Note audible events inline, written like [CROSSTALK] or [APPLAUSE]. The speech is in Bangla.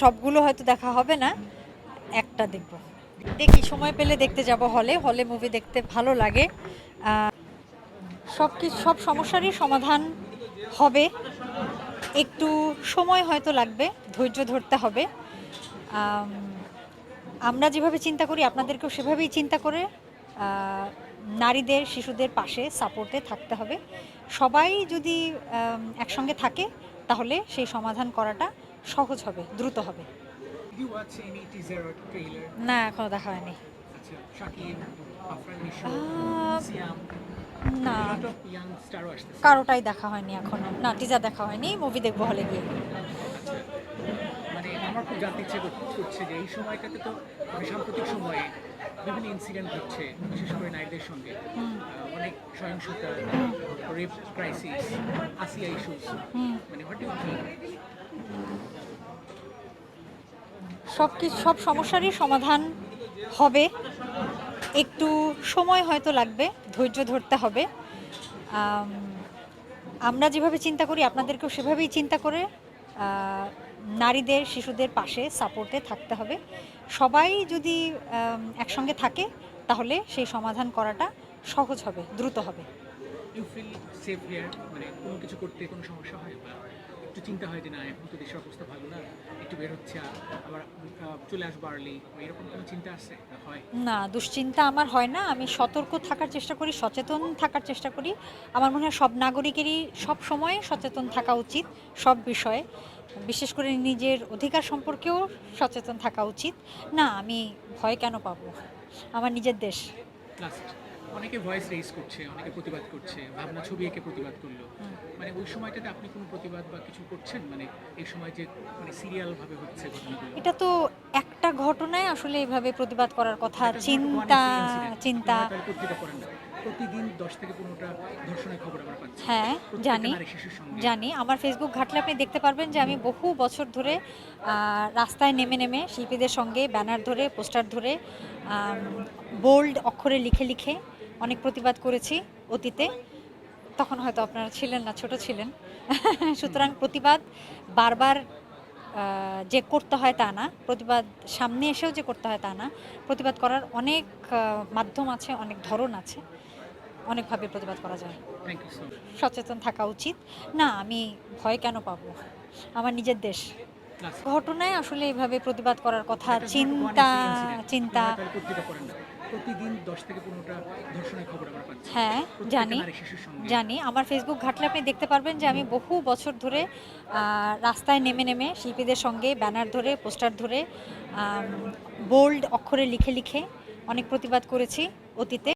সবগুলো হয়তো দেখা হবে না, একটা দেখব। দেখি, সময় পেলে দেখতে যাব হলে হলে মুভি দেখতে ভালো লাগে। সব কিছু সব সমস্যারই সমাধান হবে। একটু সময় হয়তো লাগবে, ধৈর্য ধরতে হবে। আমরা যেভাবে চিন্তা করি, আপনাদেরকেও সেভাবেই চিন্তা করে নারীদের, শিশুদের পাশে সাপোর্টে থাকতে হবে। সবাই যদি একসঙ্গে থাকে, তাহলে সেই সমাধান করাটা সহজ হবে দ্রুত হবে? না এখনও দেখা হয়নি। আচ্ছা, না। কারোটাই দেখা হয়নি এখনও। না টিজার দেখা হয়নি মুভি দেখব হলে গিয়ে। মানে আমার খুব জানতে ইচ্ছে কর- করছে যে এই সময়টাতে তো মানে সাম্প্রতিক সময়ে বিভিন্ন ইনসিডেন্ট হচ্ছে বিশেষ করে নারীদের সঙ্গে। অনেক সহিংসতা রেপ ক্রাইসিস আসিয়া ইস্যুস মানে হোয়াট ইউ থিঙ্ক সব কিছু সব সমস্যারই সমাধান হবে। একটু সময় হয়তো লাগবে, ধৈর্য ধরতে হবে। আমরা যেভাবে চিন্তা করি, আপনাদেরকেও সেভাবেই চিন্তা করে নারীদের, শিশুদের পাশে সাপোর্টে থাকতে হবে। সবাই যদি একসঙ্গে থাকে, তাহলে সেই সমাধান করাটা সহজ হবে, দ্রুত হবে। ইউ ফিল সেফ হিয়ার মানে কোনো কিছু করতে কোনো সমস্যা হয়? একটু চিন্তা হয় যে না এখন তো দেশের অবস্থা ভালো না একটু বের হচ্ছে আবার চলে আসব আর্লি এরকম কোনো চিন্তা আসছে না হয়? না দুশ্চিন্তা আমার হয় না। আমি সতর্ক থাকার চেষ্টা করি সচেতন থাকার চেষ্টা করি। আমার মনে হয় সব নাগরিকেরই সব সময় সচেতন থাকা উচিত সব বিষয়ে। বিশেষ করে নিজের অধিকার সম্পর্কেও সচেতন থাকা উচিত। না আমি ভয় কেন পাবো? আমার নিজের দেশ। অনেকে ভয়েস রেজ করছে অনেকে প্রতিবাদ করছে ভাবনা ছবি এঁকে প্রতিবাদ করল। মানে ওই সময়টাতে আপনি কোনো প্রতিবাদ বা কিছু করছেন? মানে এই সময় যে মানে সিরিয়াল ভাবে হচ্ছে এটা তো একটা ঘটনায় আসলে এভাবে প্রতিবাদ করার কথা চিন্তা চিন্তা। প্রতিদিন দশ থেকে পনেরোটা ধর্ষণের খবর আমরা পাচ্ছি। হ্যাঁ জানি জানি। আমার ফেসবুক ঘাটলে আপনি দেখতে পারবেন যে আমি বহু বছর ধরে রাস্তায় নেমে নেমে শিল্পীদের সঙ্গে ব্যানার ধরে পোস্টার ধরে বোল্ড অক্ষরে লিখে লিখে অনেক প্রতিবাদ করেছি অতীতে। তখন হয়তো আপনারা ছিলেন না ছোট ছিলেন। [LAUGHS] সুতরাং প্রতিবাদ বারবার যে করতে হয় তা না। প্রতিবাদ সামনে এসেও যে করতে হয় তা না। প্রতিবাদ করার অনেক মাধ্যম আছে অনেক ধরন আছে। অনেকভাবে প্রতিবাদ করা যায়। সচেতন থাকা উচিত। না আমি ভয় কেন পাবো? আমার নিজের দেশ। ঘটনায় আসলে এভাবে প্রতিবাদ করার কথা চিন্তা চিন্তা। প্রতিদিন দশ থেকে পনেরোটা ধর্ষণের খবর আমরা পাচ্ছি। হ্যাঁ জানি। জানি। আমার ফেসবুক ঘাটলে আপনি দেখতে পারবেন যে আমি বহু বছর ধরে রাস্তায় নেমে নেমে শিল্পীদের সঙ্গে ব্যানার ধরে পোস্টার ধরে বোল্ড অক্ষরে লিখে লিখে অনেক প্রতিবাদ করেছি অতীতে।